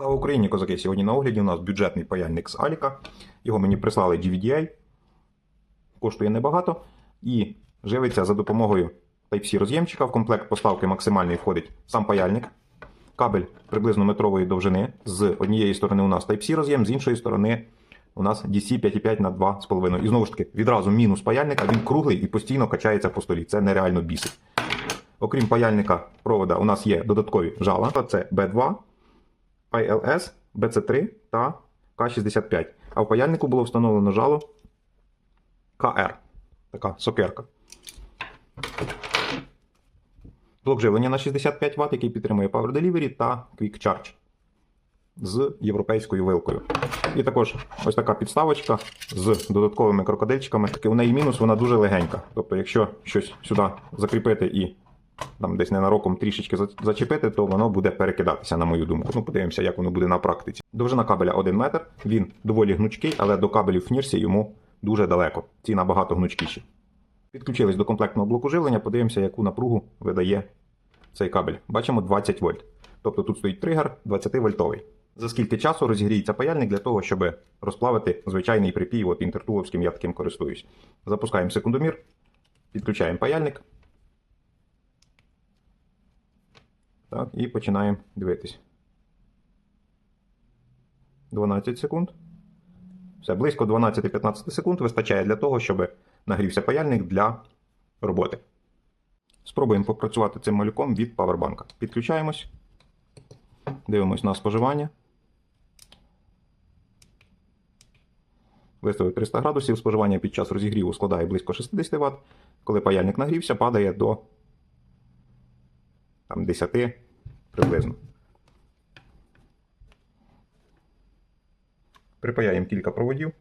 Слава Україні, козаки! Сьогодні на огляді у нас бюджетний паяльник з Аліка. Його мені прислали GVDI. Коштує небагато. І живиться за допомогою Type-C роз'ємчика. В комплект поставки максимальний входить сам паяльник. Кабель приблизно метрової довжини. З однієї сторони у нас Type-C роз'єм, з іншої сторони у нас DC 5,5 на 2,5. І знову ж таки, відразу мінус паяльника, він круглий і постійно качається по столі. Це нереально бісить. Окрім паяльника провода, у нас є додаткові жала. Це B2, ILS, BC3 та К65. А в паяльнику було встановлено жало КР. Така сокерка. Блок живлення на 65 Вт, який підтримує Power Delivery та Quick Charge з європейською вилкою. І також ось така підставочка з додатковими крокодильчиками. У неї мінус, вона дуже легенька. Тобто, якщо щось сюди закріпити і там десь ненароком трішечки зачепити, то воно буде перекидатися, на мою думку. Ну, подивимося, як воно буде на практиці. Довжина кабеля 1 метр. Він доволі гнучкий, але до кабелів в Нірсі йому дуже далеко. Ці набагато гнучкіші. Підключились до комплектного блоку живлення, подивимося, яку напругу видає цей кабель. Бачимо 20 вольт. Тобто тут стоїть тригер 20 вольтовий. За скільки часу розігріється паяльник для того, щоб розплавити звичайний припій, от інтертуловським я таким користуюсь. Запускаємо секундомір, підключаємо паяльник. Так, і починаємо дивитись. 12 секунд. Все, близько 12-15 секунд вистачає для того, щоб нагрівся паяльник для роботи. Спробуємо попрацювати цим малюком від павербанка. Підключаємось. Дивимось на споживання. Виставив 300 градусів. Споживання під час розігріву складає близько 60 Вт. Коли паяльник нагрівся, падає до там, 10 приблизно. Припаяємо кілька проводів.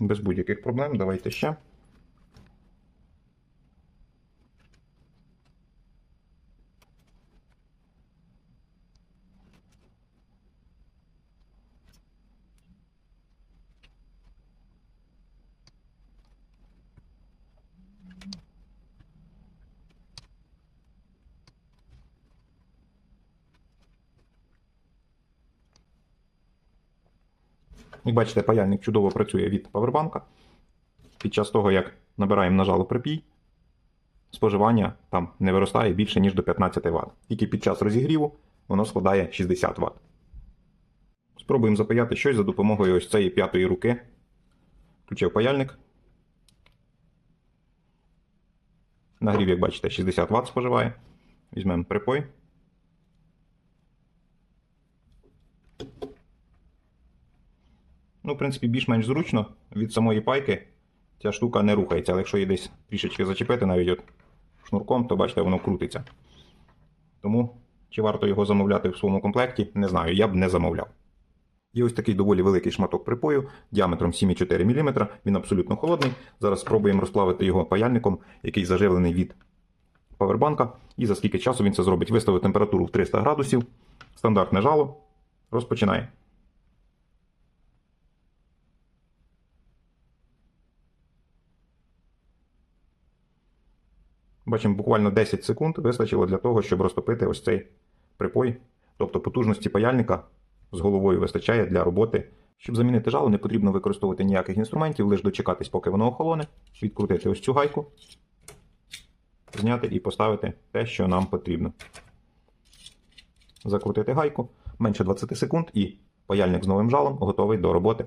Без будь-яких проблем. Давайте ще. Як бачите, паяльник чудово працює від павербанка. Під час того, як набираємо нажало припій, споживання там не виростає більше, ніж до 15 Вт. Тільки під час розігріву воно складає 60 Вт. Спробуємо запаяти щось за допомогою ось цієї п'ятої руки. Включив паяльник. Нагрів, як бачите, 60 Вт споживає. Візьмемо припой. Ну, в принципі, більш-менш зручно від самої пайки ця штука не рухається, але якщо її десь трішечки зачепити навіть от шнурком, то бачите, воно крутиться. Тому чи варто його замовляти в своєму комплекті, не знаю, я б не замовляв. Є ось такий доволі великий шматок припою діаметром 7,4 мм. Він абсолютно холодний. Зараз спробуємо розплавити його паяльником, який заживлений від павербанка. І за скільки часу він це зробить. Виставив температуру в 300 градусів. Стандартне жало. Розпочинає. Бачимо, буквально 10 секунд вистачило для того, щоб розтопити ось цей припой. Тобто потужності паяльника з головою вистачає для роботи. Щоб замінити жало, не потрібно використовувати ніяких інструментів, лише дочекатись, поки воно охолоне, відкрутити ось цю гайку, зняти і поставити те, що нам потрібно. Закрутити гайку менше 20 секунд, і паяльник з новим жалом готовий до роботи.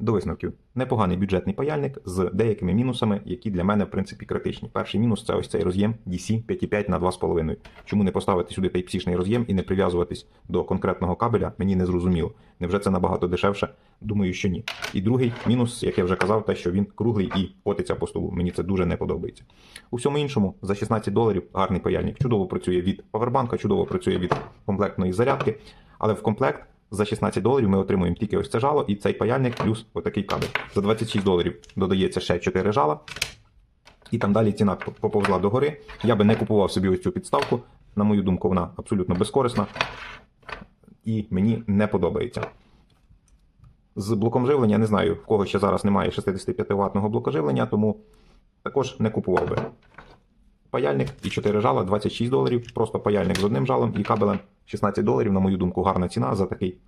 До висновків. Непоганий бюджетний паяльник з деякими мінусами, які для мене в принципі критичні. Перший мінус це ось цей роз'єм DC 5,5 на 2,5. Чому не поставити сюди Type-C-шний роз'єм і не прив'язуватись до конкретного кабеля, мені не зрозуміло. Невже це набагато дешевше? Думаю, що ні. І другий мінус, як я вже казав, те, що він круглий і котиться по столу. Мені це дуже не подобається. У всьому іншому, за 16 доларів гарний паяльник. Чудово працює від павербанка, чудово працює від комплектної зарядки, але в комплект за 16 доларів ми отримуємо тільки ось це жало і цей паяльник плюс отакий кабель. За 26 доларів додається ще 4 жала. І там далі ціна поповзла догори. Я би не купував собі ось цю підставку. На мою думку, вона абсолютно безкорисна і мені не подобається. З блоком живлення не знаю, в кого ще зараз немає 65 ваттного блока живлення, тому також не купував би. Паяльник і 4 жала 26 доларів. Просто паяльник з одним жалом і кабелем 16 доларів, на мою думку, гарна ціна за такий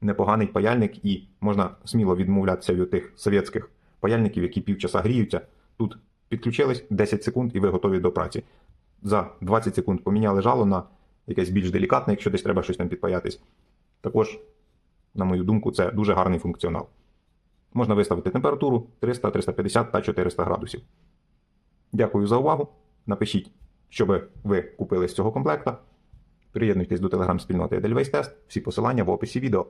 непоганий паяльник, і можна сміло відмовлятися від тих совєтських паяльників, які півчаса гріються. Тут підключились 10 секунд і ви готові до праці. За 20 секунд поміняли жало на якесь більш делікатне, якщо десь треба щось там підпаятись. Також, на мою думку, це дуже гарний функціонал. Можна виставити температуру 300, 350 та 400 градусів. Дякую за увагу. Напишіть, що ви купили з цього комплекта. Приєднуйтесь до телеграм-спільноти Edelweiss Test. Всі посилання в описі відео.